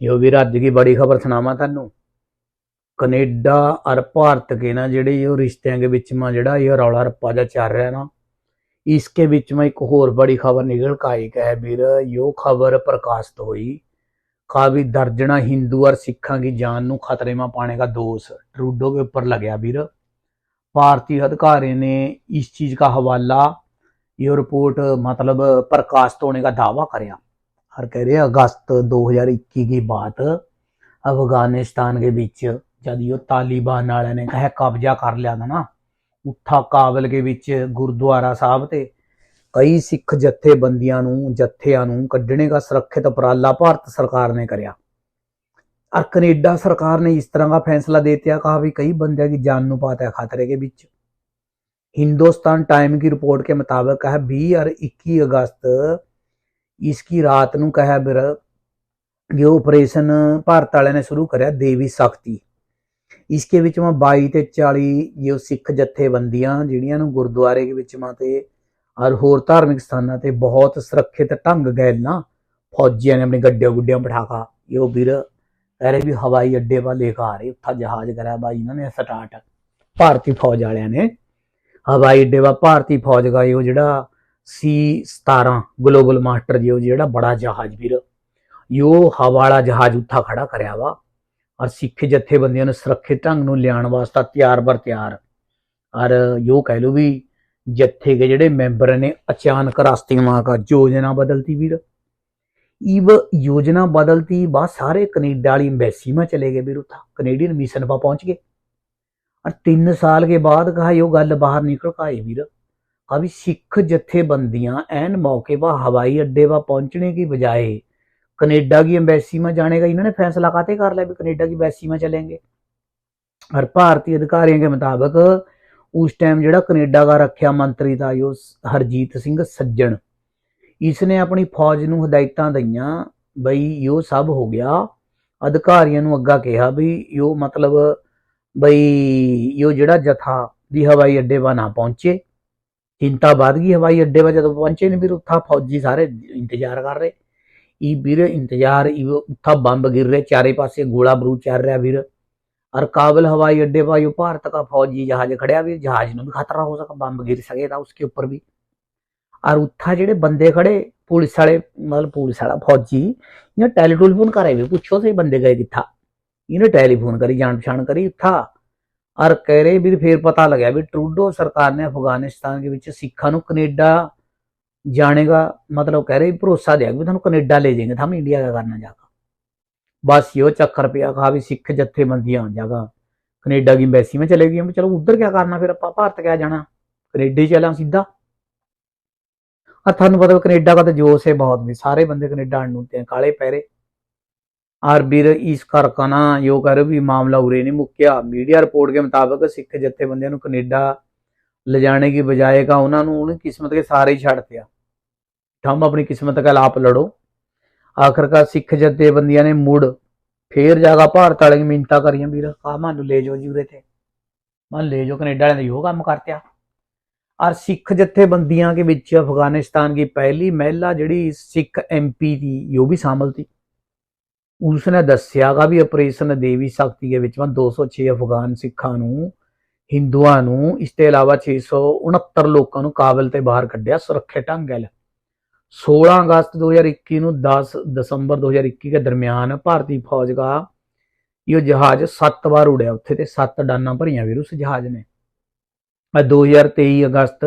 यो भी राज्य की बड़ी खबर सुनावा थानू कनेडा और भारत के ना ਜਿਹੜੇ ਇਹ ਰਿਸ਼ਤਿਆਂ ਦੇ ਵਿੱਚ ਮਾ ਜਿਹੜਾ ਇਹ ਰੌਲਾ ਰੱਪਾ ਜਿਹਾ ਚੱਲ ਰਿਹਾ ਨਾ इसके बीच में एक और बड़ी खबर निकल के आई है ਵੀਰ यो खबर प्रकाशित हुई काफी दर्जना हिंदू और सिखा की जान ਨੂੰ खतरे में पाने का दोष ट्रूडो के ऊपर लग गया ਵੀਰ भारतीय अधिकारी ने इस चीज का हवाला ये रिपोर्ट मतलब प्रकाशित होने का दावा कराया और कह रहे अगस्त 2021 की बात अफगानिस्तान के बीच जब यो तालिबान वाले ने कहा कब्जा कर लिया था ना ਉੱਠਾ ਕਾਬਲ ਦੇ ਵਿੱਚ ਗੁਰਦੁਆਰਾ ਸਾਹਿਬ ਤੇ ਕਈ ਸਿੱਖ ਜਥੇਬੰਦੀਆਂ ਨੂੰ ਜਥਿਆਂ ਨੂੰ ਕੱਢਣੇ ਦਾ ਸੁਰੱਖਿਅਤ ਉਪਰਾਲਾ ਭਾਰਤ ਸਰਕਾਰ ਨੇ ਕਰਿਆ और कनेडा सरकार ने इस तरह का फैसला देते हैं कहा भी कई बंदे की जान नु पाता है खतरे के बीच हिंदुस्तान टाइम की रिपोर्ट के मुताबिक है 20 और 21 अगस्त इसकी रात ਨੂੰ ਕਹਾ ਬਿਰ ਇਹ ਆਪਰੇਸ਼ਨ ਭਾਰਤ ਵਾਲਿਆਂ ਨੇ ਸ਼ੁਰੂ ਕਰਿਆ ਦੇਵੀ ਸ਼ਕਤੀ ਇਸਕੇ ਵਿੱਚ ਮੈਂ 22 ਤੇ 40 ਜੋ ਸਿੱਖ ਜਥੇਬੰਦੀਆਂ ਜਿਹੜੀਆਂ ਨੂੰ ਗੁਰਦੁਆਰੇ ਦੇ ਵਿੱਚ ਮਾ ਤੇ ਔਰ ਹੋਰ ਧਾਰਮਿਕ ਸਥਾਨਾਂ ਤੇ ਬਹੁਤ ਸੁਰੱਖਿਅਤ ਢੰਗ ਗਏ ਨਾ ਫੌਜੀਆਂ ਨੇ ਆਪਣੀ ਗੱਡੀਆਂ ਗੁੱਡੀਆਂ ਬਿਠਾਕਾ ਇਹ ਵੀਰ ਕਹਿ ਰਹੇ ਵੀ ਹਵਾਈ ਅੱਡੇ ਵਾ ਲੈ ਕੇ ਆ ਰਹੇ ਉੱਥਾ ਜਹਾਜ਼ ਕਰਿਆ ਬਾਈ ਇਹਨਾਂ ਨੇ ਸਟਾਰਟ ਭਾਰਤੀ ਫੌਜ ਵਾਲਿਆਂ ਨੇ ਹਵਾਈ ਅੱਡੇ ਵਾ ਭਾਰਤੀ ਫੌਜ ਦਾ ਇਹ ਜਿਹੜਾ ਸੀ 17 ਗਲੋਬਲ ਮਾਸਟਰ ਜੀ ਜਿਹੜਾ ਬੜਾ ਜਹਾਜ਼ ਵੀਰ ਯੋ ਹਵਾਲਾ ਜਹਾਜ਼ ਉੱਥਾ ਖੜਾ ਕਰਿਆ ਵਾ। ਔਰ ਸਿੱਖ ਜਥੇਬੰਦੀਆਂ ਨੂੰ ਸੁਰੱਖਿਅਤ ਢੰਗ ਨੂੰ ਲਿਆਉਣ ਵਾਸਤੇ ਤਿਆਰ ਬਰ ਤਿਆਰ। ਔਰ ਯੋ ਕਹਿ ਲੋ ਵੀ ਜੱਥੇ ਦੇ ਜਿਹੜੇ ਮੈਂਬਰ ਨੇ ਅਚਾਨਕ ਰਾਸਤੀਆਂ ਕਾ ਯੋਜਨਾ ਬਦਲਤੀ ਵੀਰ। ਈਵ ਯੋਜਨਾ ਬਦਲਤੀ ਬਾ ਸਾਰੇ ਕੈਨੇਡਾ ਵਾਲੀ ਐਮਬੈਸੀ ਮਾ ਚਲੇ ਗਏ ਵੀਰ ਉਥਾ। ਕੈਨੇਡੀਅਨ ਮਿਸ਼ਨ ਪਾ ਪਹੁੰਚ ਗਏ। ਔਰ 3 ਸਾਲ ਕੇ ਬਾਅਦ ਕਹਾ ਯੋ ਗੱਲ ਬਾਹਰ ਨਿਕਲ ਕਾਏ ਵੀਰ। वीर कहा भी सिख जथेबंदियां एन मौके पर हवाई अड्डे पर पहुंचने की बजाय कनेडा की एम्बेसी में जाने का इन्होंने फैसला काते कर लिया भी कनेडा की एम्बेसी में चलेंगे और भारतीय अधिकारियों के मुताबिक उस टाइम ਜਿਹੜਾ ਕੈਨੇਡਾ ਦਾ ਰੱਖਿਆ ਮੰਤਰੀ ਦਾ ਜੋ ਹਰਜੀਤ ਸਿੰਘ ਸੱਜਣ ਇਸਨੇ ਆਪਣੀ ਫੌਜ ਨੂੰ ਹਦਾਇਤਾਂ ਦਈਆਂ ਬਈ ਯੋ ਸਭ ਹੋ ਗਿਆ ਅਧਿਕਾਰੀਆਂ ਨੂੰ ਅੱਗਾ ਕਿਹਾ ਵੀ ਯੋ ਮਤਲਬ ਬਈ ਯੋ ਜਿਹੜਾ ਜਥਾ ਦੀ ਹਵਾਈ ਅੱਡੇ 'ਵਾ ਨਾ ਪਹੁੰਚੇ ਚਿੰਤਾ ਵੱਧ ਗਈ ਹਵਾਈ ਅੱਡੇ 'ਵਾ ਜਦੋਂ ਪਹੁੰਚੇ ਨੇ ਵੀਰ ਉੱਥਾ ਫੌਜੀ ਸਾਰੇ ਇੰਤਜ਼ਾਰ ਕਰ ਰਹੇ ਇਹ ਵੀਰ ਇੰਤਜ਼ਾਰ ਇਹ ਉੱਥਾ ਬੰਬ ਗਿਰ ਰਹੇ ਚਾਰੇ ਪਾਸੇ ਗੋਲਾ ਬਰੂ ਚੱਲ ਰਿਹਾ ਵੀਰ और काबुल हवाई अड्डे पर जो भारत का फौजी जहाज खड़िया भी जहाज ਨੂੰ ਵੀ ਖਤਰਾ ਹੋ ਸਕਦਾ ਬੰਬ ਗਿਰ ਸਕੇਗਾ उसके ऊपर भी और ਉੱਥਾ ਜਿਹੜੇ ਬੰਦੇ ਖੜੇ ਪੁਲਿਸ ਵਾਲੇ ਮਤਲਬ ਪੁਲਿਸ ਵਾਲਾ ਫੌਜੀ ਇਹ ਟੈਲੀਫੋਨ ਕਰੇ ਵੀ ਪੁੱਛੋ ਸਹੀ ਬੰਦੇ ਗਏ ਕਿੱਥਾ ਇਹਨੇ ਟੈਲੀਫੋਨ ਕਰੀ ਜਾਣ ਪਛਾਣ ਕਰੀ और कह रहे भी फिर पता लग गया भी ट्रूडो सरकार ने ਅਫਗਾਨਿਸਤਾਨ ਦੇ ਵਿੱਚ ਸਿੱਖਾਂ ਨੂੰ ਕੈਨੇਡਾ ਜਾਣੇਗਾ ਮਤਲਬ कह रहे ਭਰੋਸਾ ਦਿਆ ਵੀ ਤੁਹਾਨੂੰ ਕੈਨੇਡਾ ਲੈ ਜਾਏਗੇ ਹਮ ਇੰਡੀਆ ਦਾ ਕਰਨਾ ਜਾਗਾ बस यो चक्कर पे कहा भी सिख जत्थेबंदियां जगह कनेडा की एम्बेसी में चले गई चलो उधर क्या करना फिर आप भारत क्या जाना कनेडा ही चला सीधा ਆ ਤੁਹਾਨੂੰ ਪਤਾ ਕੈਨੇਡਾ ਦਾ ਤੇ ਜੋਸ਼ ਹੈ ਬਹੁਤ ਵੀ ਸਾਰੇ ਬੰਦੇ ਕੈਨੇਡਾ ਨੂੰ ਤੇ ਕਾਲੇ ਪੈਰੇ ਆਰਬੀ ਦੇ ਇਸ ਕਾਰਕਨਾ ਯੋਗਰ ਵੀ ਮਾਮਲਾ ਉਰੇ ਨਹੀਂ ਮੁੱਕਿਆ। ਮੀਡੀਆ ਰਿਪੋਰਟ ਦੇ ਮੁਤਾਬਕ ਸਿੱਖ ਜਥੇਬੰਦੀਆਂ ਨੂੰ ਕੈਨੇਡਾ ਲਿਜਾਣੇ ਦੀ ਬਜਾਏ ਕਾ ਉਹਨਾਂ ਨੂੰ ਉਹਨੇ ਕਿਸਮਤ ਕੇ ਸਾਰੇ ਹੀ ਛੱਡ ਦਿਆ ਹਮ ਆਪਣੀ ਕਿਸਮਤ ਕਾ ਲਾਪ ਲੜੋ। ਆਖਰਕਾਰ ਸਿੱਖ ਜਥੇਬੰਦੀਆਂ ਨੇ ਮੁੜ ਫੇਰ ਜਾਗਾ ਭਾਰਤ ਵਾਲੇ ਮਿੰਤਾ ਕਰੀਆਂ ਵੀਰ। ਆ ਮਾਨੂੰ ਲੈ ਜਾਓ ਜੂਰੇ ਤੇ। ਮਨ ਲੈ ਜਾਓ ਕੈਨੇਡਾ ਵਾਲਿਆਂ ਦਾ ਇਹੋ ਕੰਮ ਕਰਤਿਆ। ਔਰ ਸਿੱਖ ਜਥੇਬੰਦੀਆਂ ਦੇ ਵਿੱਚ ਅਫਗਾਨਿਸਤਾਨ ਦੀ ਪਹਿਲੀ ਮਹਿਲਾ ਜਿਹੜੀ ਸਿੱਖ ਐਮਪੀ ਦੀ, ਉਹ ਵੀ ਸ਼ਾਮਲ ਸੀ। ਉਸਨੇ ਦੱਸਿਆਗਾ ਵੀ ਆਪਰੇਸ਼ਨ ਦੇਵੀ ਸ਼ਕਤੀ ਦੇ ਵਿੱਚ ਮੈਂ 206 ਅਫਗਾਨ ਸਿੱਖਾਂ ਨੂੰ, ਹਿੰਦੂਆਂ ਨੂੰ, ਇਸ ਤੋਂ ਇਲਾਵਾ 669 ਲੋਕਾਂ ਨੂੰ ਕਾਬਲ ਤੇ ਬਾਹਰ ਕੱਢਿਆ ਸੁਰੱਖਿਅਤ ਢੰਗ ਢੰਗਲ 16 ਅਗਸਤ 2021 ਨੂੰ 10 ਦਸੰਬਰ 2021 ਦੇ ਦਰਮਿਆਨ ਭਾਰਤੀ ਫੌਜ ਦਾ ਇਹ ਜਹਾਜ਼ 7 ਵਾਰ ਉੜਿਆ ਉੱਥੇ ਤੇ 7 ਡਾਨਾਂ ਭਰੀਆਂ ਵੀਰ ਉਸ ਜਹਾਜ਼ ਨੇ। 2023 ਅਗਸਤ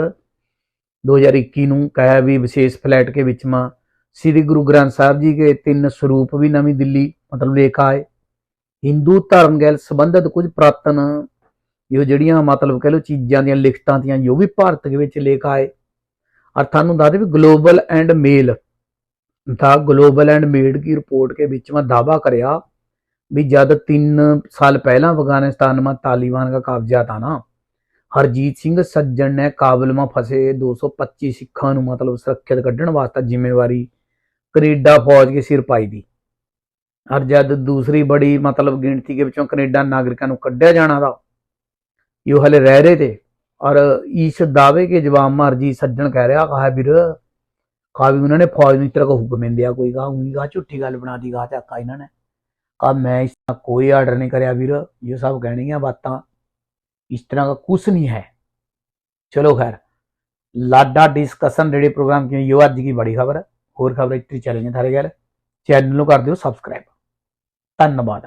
2021 ਨੂੰ ਕਹਿ ਵੀ ਵਿਸ਼ੇਸ਼ ਫਲੈਟ ਕੇ ਵਿੱਚ ਮਾ ਸ੍ਰੀ ਗੁਰੂ ਗ੍ਰੰਥ ਸਾਹਿਬ ਜੀ ਦੇ ਤਿੰਨ ਸਰੂਪ ਵੀ ਨਵੀਂ ਦਿੱਲੀ, ਮਤਲਬ ਲੇਖ ਆਏ। ਹਿੰਦੂ ਧਰਮ ਗੈਲ ਸੰਬੰਧਿਤ ਕੁਝ ਪ੍ਰਾਤਨ ਇਹੋ ਜਿਹੜੀਆਂ ਮਤਲਬ ਕਹ ਲੋ ਚੀਜ਼ਾਂ ਦੀਆਂ, ਲਿਖਤਾਂ ਦੀਆਂ, ਜੋ ਵੀ ਭਾਰਤ ਦੇ ਵਿੱਚ ਲੇਖਾ ਆਏ। ਅਰਥਾਂ ਨੂੰ ਦੱਸਦੇ ਵੀ ਗਲੋਬਲ ਐਂਡ ਮੇਲ ਦਾ ਗਲੋਬਲ ਐਂਡ ਮੇਲ ਕੀ ਰਿਪੋਰਟ ਕੇ ਵਿੱਚ ਮੈਂ ਦਾਵਾ ਕਰਿਆ ਵੀ ਜਦ 3 ਸਾਲ ਪਹਿਲਾਂ ਅਫਗਾਨਿਸਤਾਨ ਮਾ ਤਾਲਿਬਾਨ ਦਾ ਕਬਜ਼ਾ ਥਾ ਨਾ, ਹਰਜੀਤ ਸਿੰਘ ਸੱਜਣ ਨੇ ਕਾਬਲ ਮਾ ਫਸੇ 225 ਸਿੱਖਾਂ ਨੂੰ ਮਤਲਬ ਸੁਰੱਖਿਅਤ ਕੱਢਣ ਵਾਸਤੇ ਜ਼ਿੰਮੇਵਾਰੀ ਕੈਨੇਡਾ ਫੌਜ ਕੇ ਸਿਰ ਪਾਈ ਦੀ। ਔਰ ਜਦ ਦੂਸਰੀ ਬੜੀ ਮਤਲਬ ਗਿਣਤੀ ਦੇ ਵਿੱਚੋਂ ਕੈਨੇਡਾ ਨਾਗਰਿਕਾਂ ਨੂੰ ਕੱਢਿਆ ਜਾਣਾ ਦਾ, ਇਹ ਹਲੇ ਰਹਿ ਰਹੇ ਤੇ। ਔਰ ਇਸ ਦਾਅਵੇ ਕੇ ਜਵਾਬ ਮਰਜ਼ੀ ਸੱਜਣ ਕਹਿ ਰਿਹਾ ਕਹਾ ਵੀਰ ਕਹਾ ਵੀ ਉਹਨਾਂ ਨੇ ਫੌਜ ਨੂੰ ਇਸ ਤਰ੍ਹਾਂ ਕੋ ਹੁਕਮ ਦਿਆ, ਕੋਈ ਕਹਾ ਉਹੀ ਕਹਾ ਝੂਠੀ ਗੱਲ ਬਣਾ ਦੀ ਕਹਾ ਤੇ ਆਕਾ ਇਹਨਾਂ ਨੇ। ਕਹਾ ਮੈਂ ਇਸ ਤਰ੍ਹਾਂ ਕੋਈ ਆਰਡਰ ਨਹੀਂ ਕਰਿਆ ਵੀਰ, ਇਹ ਸਭ ਕਹਿਣੀਆਂ ਬਾਤਾਂ। ਇਸ ਤਰ੍ਹਾਂ ਦਾ ਕੁਝ ਨਹੀਂ ਹੈ। ਚਲੋ ਖੈਰ, ਲਾਡਾ ਡਿਸਕਸਨ रेडियो ਪ੍ਰੋਗਰਾਮ की युवा ਅੱਜ की ਬੜੀ ਖ਼ਬਰ है ਹੋਰ ਖਬਰਾਂ ਇੱਥੇ ਚੈਨਲ ਥਾਰੇ ਗੱਲ ਚੈਨਲ ਨੂੰ ਕਰ ਦਿਓ ਸਬਸਕ੍ਰਾਈਬ ਧੰਨਵਾਦ।